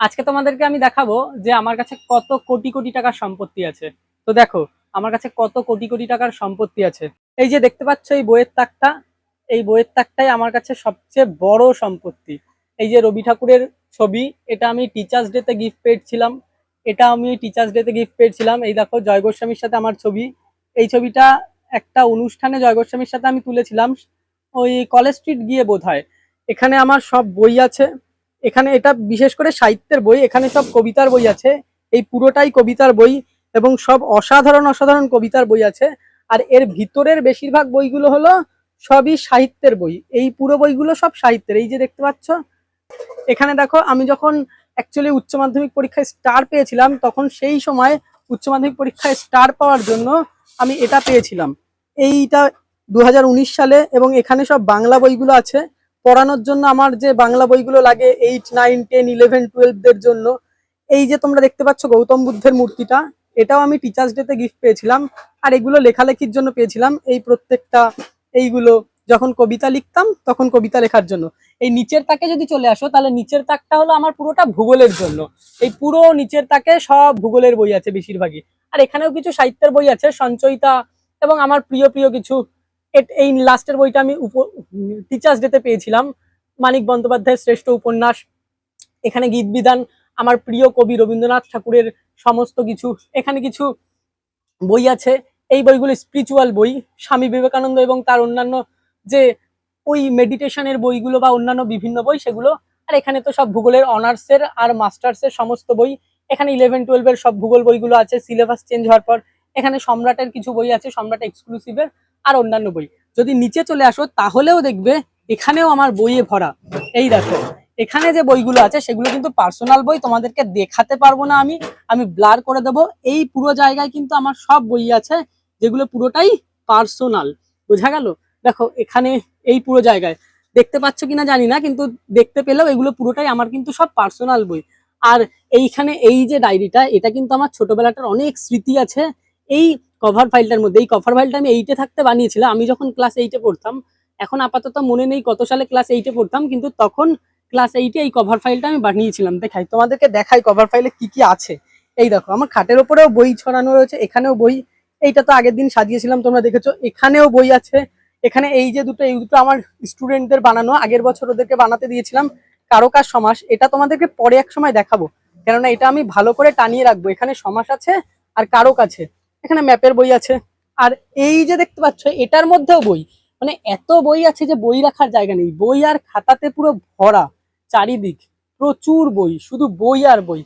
আজকে তোমাদেরকে আমি দেখাবো যে আমার কাছে কত কোটি কোটি টাকার সম্পত্তি আছে। তো দেখো, আমার কাছে কত কোটি কোটি টাকার সম্পত্তি আছে। এই যে দেখতে পাচ্ছ, এই বইয়ের তাকটা, এই বইয়ের তাকটাই আমার কাছে সবচেয়ে বড় সম্পত্তি। এই যে রবি ঠাকুরের ছবি, এটা আমি টিচার্স ডেতে গিফট পেয়েছিলাম এটা আমি টিচার্স ডেতে গিফট পেয়েছিলাম এই দেখো, জয় গোস্বামীর সাথে আমার ছবি। এই ছবিটা একটা অনুষ্ঠানে জয় গোস্বামীর সাথে আমি তুলেছিলাম। ওই কলেজ স্ট্রিট গিয়ে বোধ এখানে আমার সব বই আছে। এখানে এটা বিশেষ করে সাহিত্যের বই, এখানে সব কবিতার বই আছে। এই পুরোটাই কবিতার বই এবং সব অসাধারণ অসাধারণ কবিতার বই আছে। আর এর ভিতরের বেশিরভাগ বইগুলো হলো সবই সাহিত্যের বই। এই পুরো বইগুলো সব সাহিত্যের। এই যে দেখতে পাচ্ছ, এখানে দেখো, আমি যখন অ্যাকচুয়ালি উচ্চ মাধ্যমিক পরীক্ষায় স্টার পেয়েছিলাম, তখন সেই সময় উচ্চ মাধ্যমিক পরীক্ষায় স্টার পাওয়ার জন্য আমি এটা পেয়েছিলাম। এইটা দু হাজার উনিশ সালে এবং এখানে সব বাংলা বইগুলো আছে। পড়ানোর জন্য আমার যে বাংলা বইগুলো লাগে এইট নাইন টেন ইলেভেন টুয়েলভদের জন্য, এই যে তোমরা দেখতে পাচ্ছ গৌতম বুদ্ধের মূর্তিটা, এটাও আমি টিচার্স ডেতে গিফট পেয়েছিলাম। আর এগুলো লেখালেখির জন্য পেয়েছিলাম। এই প্রত্যেকটা এইগুলো যখন কবিতা লিখতাম, তখন কবিতা লেখার জন্য। এই নিচের তাকে যদি চলে আসো, তাহলে নিচের তাকটা হলো আমার পুরোটা ভূগোলের জন্য। এই পুরো নিচের তাকে সব ভূগোলের বই আছে বেশিরভাগই। আর এখানেও কিছু সাহিত্যের বই আছে, সঞ্চয়িতা এবং আমার প্রিয় প্রিয় কিছু এই লাস্টের বইটা আমি টিচার্স ডেতে পেয়েছিলাম। মানিক বন্দ্যোপাধ্যায়ের শ্রেষ্ঠ উপন্যাস। এখানে গীত বিধান আমার প্রিয় কবি রবীন্দ্রনাথ ঠাকুরের সমস্ত কিছু। এখানে কিছু বই আছে। এই বইগুলো স্পিরিচুয়াল বই। স্বামী বিবেকানন্দ এবং তার অন্যান্য যে ওই মেডিটেশনের বইগুলো বা অন্যান্য বিভিন্ন বই, সেগুলো। আর এখানে তো সব ভূগোলের অনার্সের আর মাস্টার্সের সমস্ত বই। এখানে ইলেভেন টুয়েলভের সব ভূগোল বইগুলো আছে। সিলেবাস চেঞ্জ হওয়ার পর এখানে সম্রাটের কিছু বই আছে। সম্রাট এক্সক্লুসিভের আর অন্যান্য বই। যদি নিচে চলে আসো, তাহলেও দেখবে এখানেও আমার বইয়ে ভরা। এই দেখো, এখানে যে বইগুলো আছে, সেগুলো কিন্তু পার্সোনাল বই, তোমাদেরকে দেখাতে পারব না আমি। আমি ব্লার করে দেবো। এই পুরো জায়গায় কিন্তু আমার সব বই আছে, যেগুলো পুরোটাই পার্সোনাল বোঝা গেল? দেখো, এখানে এই পুরো জায়গায়। দেখতে পাচ্ছ কিনা জানি না, কিন্তু দেখতে পেলেও এগুলো পুরোটাই আমার কিন্তু সব পার্সোনাল বই। আর এইখানে এই যে ডায়েরিটা এটা কিন্তু আমার ছোটবেলাটার অনেক স্মৃতি আছে। এই কভার ফাইলটার মধ্যে, এই কভার ফাইলটা আমি এইটে থাকতে বানিয়েছিলাম আমি যখন ক্লাস এইটে পড়তাম, এখন আপাতত মনে নেই কত সালে ক্লাস এইটে পড়তাম, কিন্তু তখন ক্লাস এইটে এই কভার ফাইলটা আমি বানিয়েছিলাম। দেখাই, তোমাদেরকে দেখাই কভার ফাইলে কি কি আছে। এই দেখো, আমার খাটের ওপরেও বই ছড়ানো রয়েছে, এখানেও বই, এইটা তো আগের দিন সাজিয়েছিলাম, তোমরা দেখেছ, এখানেও বই আছে। এখানে এই যে দুটো, এই দুটো আমার স্টুডেন্টদের বানানো, আগের বছর ওদেরকে বানাতে দিয়েছিলাম, কারকার সমাস, এটা তোমাদেরকে পরে এক সময় দেখাবো। কেননা এটা আমি ভালো করে টানিয়ে রাখব, এখানে সমাস আছে আর কারক আছে। এখানে ম্যাপের বই আছে। আর এই যে দেখতে পাচ্ছ, এটার মধ্যেও বই। মানে এত বই আছে যে বই রাখার জায়গা নেই। বই আর খাতাতে পুরো ভরা, চারিদিক। প্রচুর বই, শুধু বই আর বই।